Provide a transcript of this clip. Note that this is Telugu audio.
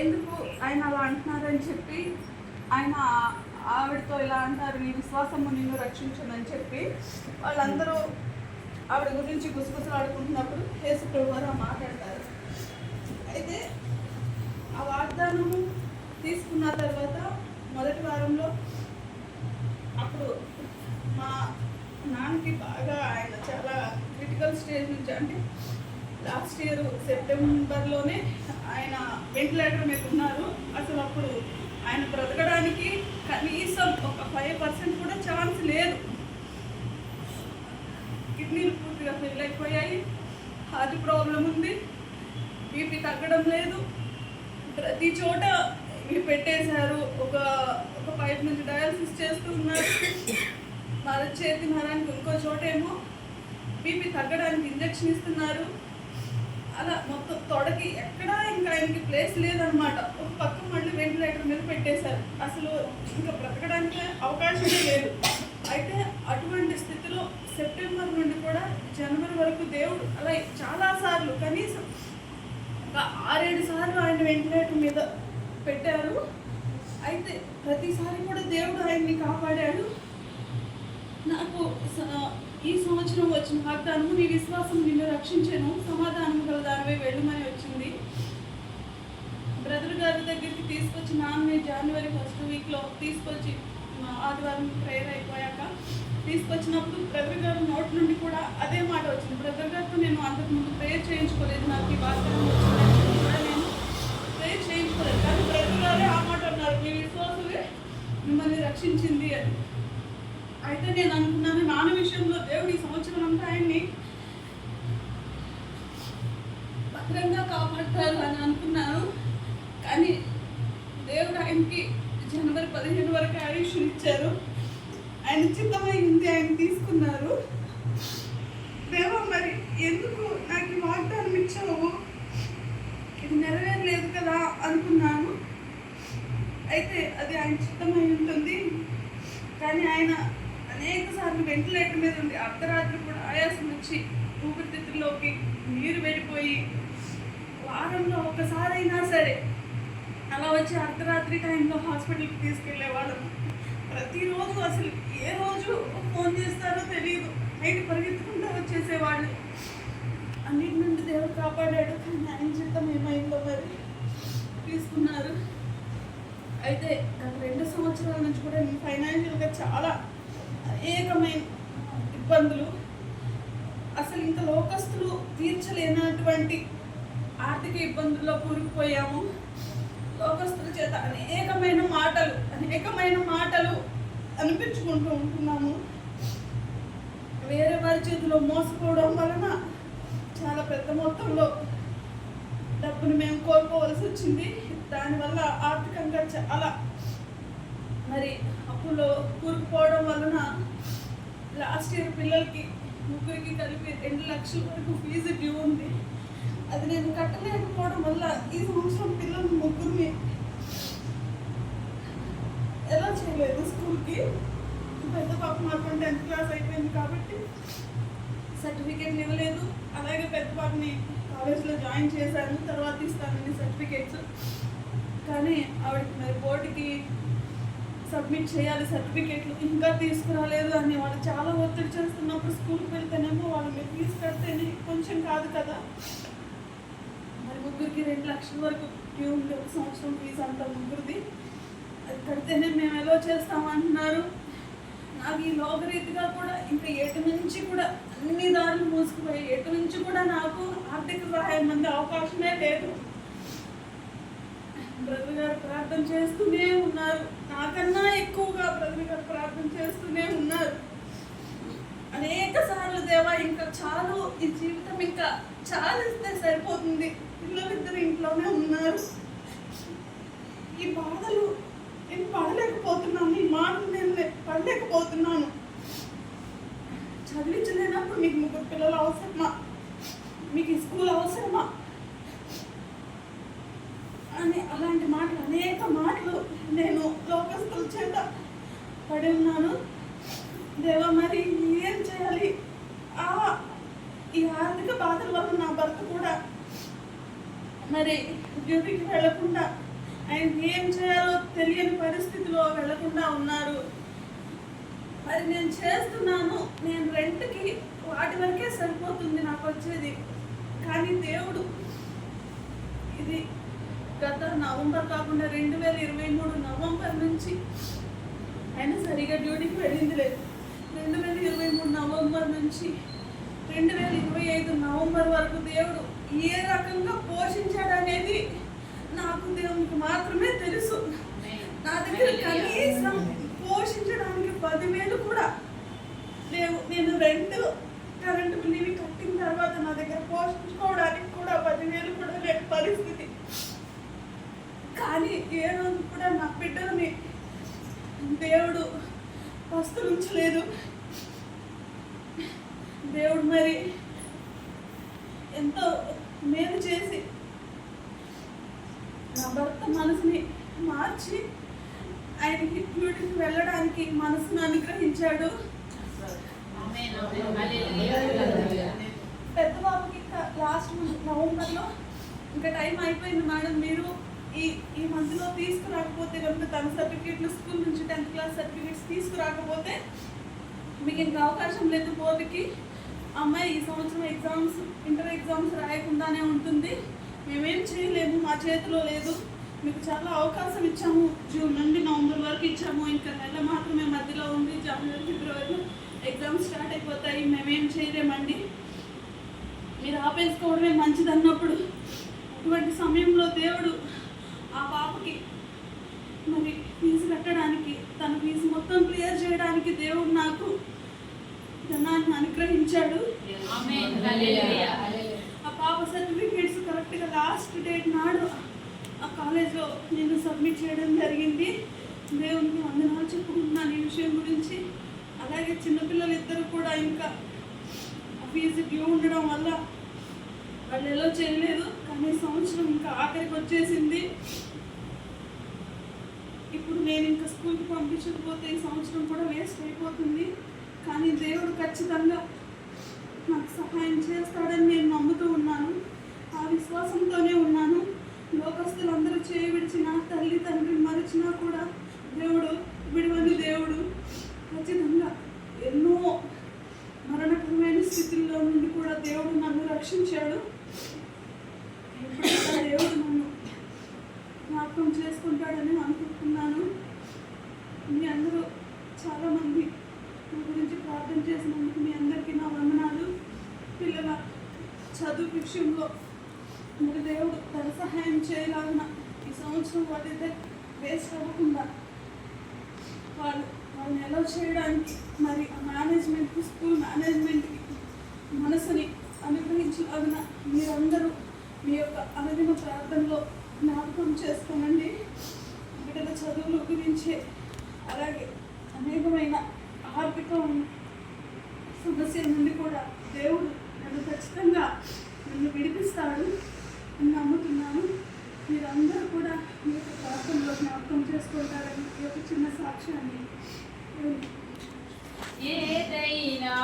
ఎందుకు ఆయన అలా అంటున్నారని చెప్పి ఆయన ఆవిడతో ఇలా అంటారు నీ విశ్వాసము నిన్ను రక్షించదని చెప్పి వాళ్ళందరూ ఆవిడ గురించి గుసగుసలాడుకుంటున్నప్పుడు కేసు ప్రభువారు మాట్లాడతారు. అయితే ఆ వాగ్దానము తీసుకున్న తర్వాత మొదటి వారంలో అప్పుడు మా నాన్నకి బాగా ఆయన చాలా క్రిటికల్ స్టేజ్ నుంచి అంటే లాస్ట్ ఇయర్ సెప్టెంబర్లోనే ఆయన వెంటిలేటర్ మీద ఉన్నారు. అసలు అప్పుడు ఆయన బ్రతకడానికి కనీసం ఒక ఫైవ్ పర్సెంట్ కూడా ఛాన్స్ లేదు. కిడ్నీలు పూర్తిగా ఫెయిల్ అయిపోయాయి. హార్ట్ ప్రాబ్లం ఉంది. బీపీ తగ్గడం లేదు. ప్రతి చోట ఇవి పెట్టేశారు. ఒక ఒక పైప్ నుంచి డయాలసిస్ చేస్తూ ఉన్నారు. మర చేతి మరానికి ఇంకో చోటేమో బీపీ తగ్గడానికి ఇంజక్షన్ ఇస్తున్నారు. అలా మొత్తం తొడకి ఎక్కడా ఇంకా ఆయనకి ప్లేస్ లేదనమాట ఒక పక్క మళ్ళీ వెంటిలేటర్ మీద పెట్టేశారు. అసలు ఇంకా బ్రతకడానికి అవకాశమే లేదు. అయితే అటువంటి స్థితిలో సెప్టెంబర్ నుండి కూడా జనవరి వరకు దేవుడు అలా చాలాసార్లు కనీసం ఒక ఆరేడు సార్లు ఆయన వెంటిలేటర్ మీద పెట్టారు. అయితే ప్రతిసారి కూడా దేవుడు ఆయన్ని కాపాడాడు. నాకు స- ఈ సంవత్సరం వచ్చిన వాగ్దానము నీ విశ్వాసం నిన్ను రక్షించాను. సమాధానం గల దానిపై వెళ్ళమని వచ్చింది. బ్రదర్ గారి దగ్గరికి తీసుకొచ్చి నాన్నే జనవరి ఫస్ట్ వీక్లో తీసుకొచ్చి ఆదివారం ప్రేయర్ అయిపోయాక తీసుకొచ్చినప్పుడు బ్రదర్ గారు నోట్ నుండి కూడా అదే మాట వచ్చింది. బ్రదర్ గారితో నేను అంతకుముందు ప్రేయర్ చేయించుకోలేదు. నాకు ఈ వాగ్దానం వచ్చిందని కూడా నేను ప్రేయర్ చేయించుకోలేదు. కానీ బ్రదర్ గారే ఆ మాట అన్నారు. మీ విశ్వాసమే మిమ్మల్ని రక్షించింది అని. అయితే నేను అనుకున్నాను నాన్న విషయంలో దేవుడు ఈ సంవత్సరం అంతా ఆయన్ని భద్రంగా కాపాడతారు అని అనుకున్నాను. కానీ దేవుడు ఆయనకి జనవరి పదిహేను వరకు ఆయుష్ ఇచ్చారు. ఆయన చిత్తమైంది ఆయన తీసుకున్నారు. దేవా మరి ఎందుకు నాకు వాగ్దానం ఇచ్చావు? ఇది నెరవేరలేదు కదా అనుకున్నాను. అయితే అది ఆయన చిత్తమై ఉంటుంది. కానీ ఆయన అనేక సార్లు వెంటిలేటర్ మీద ఉండి అర్ధరాత్రి కూడా ఆయాసం వచ్చి ఊపిరితిత్తుల్లోకి నీరు వెళ్ళిపోయి వారంలో ఒకసారైనా సరే అలా వచ్చి అర్ధరాత్రి టైంలో హాస్పిటల్కి తీసుకెళ్ళేవాళ్ళం ప్రతిరోజు అసలు ఏ రోజు ఫోన్ చేస్తారో తెలియదు. అయితే పరిగెత్తుకుంటూ వచ్చేసేవాళ్ళు. అన్నిటి నుండి దేవుడు కాపాడాడు. కానీ ఆయన జీవితం ఏమైందో మరి తీసుకున్నారు. అయితే గత రెండు సంవత్సరాల నుంచి కూడా నేను ఫైనాన్షియల్గా చాలా అనేకమైన ఇబ్బందులు. అసలు ఇంత లోకస్తులు తీర్చలేనటువంటి ఆర్థిక ఇబ్బందుల్లో కూరుకుపోయాము. లోకస్తుల చేత అనేకమైన మాటలు అనేకమైన మాటలు అనిపించుకుంటూ ఉంటున్నాము. వేరే వారి చేతిలో మోసపోవడం వలన చాలా పెద్ద మొత్తంలో డబ్బును మేము కోల్పోవలసి వచ్చింది. దానివల్ల ఆర్థికంగా చాలా మరి అప్పులో కూరుకుపోవడం వలన లాస్ట్ ఇయర్ పిల్లలకి ముగ్గురికి కలిపి రెండు లక్షల వరకు ఫీజు డ్యూ ఉంది. అది నేను కట్టలేకపోవడం వల్ల ఈ సంవత్సరం పిల్లలు ముగ్గురిని ఎలా చేయలేదు స్కూల్కి? పెద్ద పాప మాత్రం టెన్త్ క్లాస్ అయిపోయింది కాబట్టి సర్టిఫికేట్లు ఇవ్వలేదు. అలాగే పెద్ద పాపని కాలేజ్లో జాయిన్ చేశాను తర్వాత ఇస్తానండి సర్టిఫికేట్స్. కానీ ఆవిడకి మరి బోర్డుకి సబ్మిట్ చేయాలి సర్టిఫికేట్లు ఇంకా తీసుకురాలేదు అని వాళ్ళు చాలా ఒత్తిడి చేస్తున్నప్పుడు స్కూల్కి వెళ్తేనేమో వాళ్ళు మీరు ఫీజు కడితేనే కొంచెం కాదు కదా. మరి ముగ్గురికి రెండు లక్షల వరకు డ్యూ ఉంది ఒక సంవత్సరం ఫీజు అంతా ముగ్గురిది. అది కడితేనే మేము ఎలా చేస్తాం అంటున్నారు నాకు ఈ లోకరీతిగా కూడా ఇంకా ఎటు నుంచి కూడా అన్ని దారులు మూసుకుపోయి ఎటు నుంచి కూడా నాకు ఆర్థిక సహాయం అందే అవకాశమే లేదు. బ్రదర్ గారు ప్రార్థన చేస్తూనే ఉన్నారు. నాకన్నా ఎక్కువగా బ్రదర్ గారు ప్రార్థన చేస్తూనే ఉన్నారు. అనేక సార్లు దేవా ఇంకా చాలు ఈ జీవితం ఇంకా చాలా ఇస్తే సరిపోతుంది. పిల్లలిద్దరు ఇంట్లోనే ఉన్నారు. ఈ బాధలు నేను పడలేకపోతున్నాను ఈ మాటలు నేను పడలేకపోతున్నాను. చదివించలేనప్పుడు మీకు ముగ్గురు పిల్లలు అవసరమా? మీకు స్కూల్ అవసరమా? అని అలాంటి మాటలు అనేక మాటలు నేను లోకస్తుల చేత పడి ఉన్నాను. దేవా మరి ఏం చేయాలి? ఆ ఈ ఆర్థిక బాధల వల్ల నా భర్త కూడా మరి డ్యూటీకి వెళ్ళకుండా ఆయన ఏం చేయాలో తెలియని పరిస్థితిలో వెళ్ళకుండా ఉన్నారు. మరి నేను చేస్తున్నాను. నేను రెంట్కి వాటి వరకే సరిపోతుంది నాకు వచ్చేది. కానీ దేవుడు ఇది గత నవంబర్ కాకుండా రెండు వేల ఇరవై మూడు నవంబర్ నుంచి ఆయన సరిగా డ్యూటీకి వెళ్ళింది లేదు. రెండు వేల ఇరవై మూడు నవంబర్ నుంచి రెండు వేల ఇరవై ఐదు నవంబర్ వరకు దేవుడు ఏ రకంగా పోషించాడు అనేది నాకు దేవునికి మాత్రమే తెలుసు. నా దగ్గర కనీసం పోషించడానికి పదివేలు కూడా లేవు. నేను రెండు కరెంటు బిల్ ఇవి కట్టిన తర్వాత నా దగ్గర పోషించుకోవడానికి కూడా పదివేలు కూడా లేని పరిస్థితి. కానీ ఏ రోజు కూడా నా బిడ్డలని దేవుడు వస్తులుంచలేదు దేవుడు మరి ఎంతో మేలు చేసి నా భర్త మనసుని మార్చి ఆయనకి డ్యూటీకి వెళ్ళడానికి మనసును అనుగ్రహించాడు. పెద్ద బాబుకి ఇంకా లాస్ట్ నవంబర్లో ఇంకా టైం అయిపోయింది మేడం. మీరు ఈ ఈ మంత్లో తీసుకురాకపోతే కనుక తన సర్టిఫికేట్లు స్కూల్ నుంచి టెన్త్ క్లాస్ సర్టిఫికేట్స్ తీసుకురాకపోతే మీకు ఇంకా అవకాశం లేదు బోర్డుకి అమ్మాయి ఈ సంవత్సరం ఎగ్జామ్స్ ఇంటర్ ఎగ్జామ్స్ రాయకుండానే ఉంటుంది. మేమేం చేయలేము మా చేతిలో లేదు. మీకు చాలా అవకాశం ఇచ్చాము. జూన్ నుండి నవంబర్ వరకు ఇచ్చాము. ఇంకా నెల మాత్రమే మధ్యలో ఉంది. జనవరి ఫిబ్రవరిలో ఎగ్జామ్స్ స్టార్ట్ అయిపోతాయి. మేమేం చేయలేమండి. మీరు ఆపేసుకోవడమే మంచిది అన్నప్పుడు అటువంటి సమయంలో దేవుడు ఆ పాపకి మరి ఫీజు కట్టడానికి తన ఫీజు మొత్తం క్లియర్ చేయడానికి దేవుడు నాకు ధనాన్ని అనుగ్రహించాడు. ఆ పాప సర్టిఫికేట్స్ కరెక్ట్గా లాస్ట్ డేట్ నాడు ఆ కాలేజ్లో నేను సబ్మిట్ చేయడం జరిగింది. దేవునికి వందనాలు చెప్పుకుంటున్నాను ఈ విషయం గురించి. అలాగే చిన్నపిల్లలు ఇద్దరు కూడా ఇంకా ఫీజు డ్యూ ఉండడం వల్ల వాళ్ళు ఎలా చేయలేదు కానీ సంవత్సరం ఇంకా ఆఖరికి వచ్చేసింది. ఇప్పుడు నేను ఇంకా స్కూల్కి పంపించకపోతే ఈ సంవత్సరం కూడా వేస్ట్ అయిపోతుంది. కానీ దేవుడు ఖచ్చితంగా నాకు సహాయం చేస్తాడని నేను నమ్ముతూ ఉన్నాను ఆ విశ్వాసంతోనే ఉన్నాను లోకస్తులందరూ చేయి విడిచిన తల్లి తండ్రి మరిచినా కూడా దేవుడు విడివని దేవుడు ఖచ్చితంగా ఎన్నో మరణకరమైన స్థితిలో నుండి కూడా దేవుడు నన్ను రక్షించాడు ఇప్పుడు కూడా దేవుడు నన్ను జ్ఞాపకం చేసుకుంటాడని అనుకుంటున్నాను. మీ అందరూ చాలామంది నా గురించి ప్రార్థన చేసినందుకు మీ అందరికీ నా వందనాలు. పిల్లల చదువు విషయంలో మరి దేవుడు తన సహాయం చేయలాగిన ఈ సంవత్సరం వాళ్ళైతే వేస్ట్ అవ్వకుండా వాళ్ళు వాళ్ళని ఎలా చేయడానికి మరి మేనేజ్మెంట్కి స్కూల్ మేనేజ్మెంట్కి మనసుని అనుగ్రహించలాగిన మీరందరూ మీ యొక్క అనుదిన ప్రార్థనలో జ్ఞాపకం చేసుకోనండి. బిడ్డల చదువుల గురించి. అలాగే అనేకమైన ఆర్థిక సమస్య నుండి కూడా దేవుడు నన్ను ఖచ్చితంగా నన్ను విడిపిస్తాడు అని నమ్ముతున్నాను. మీరందరూ కూడా మీ యొక్క ప్రాంతంలో జ్ఞాపకం చేసుకుంటారని ఈ యొక్క చిన్న సాక్ష్యాన్ని. ఏదైనా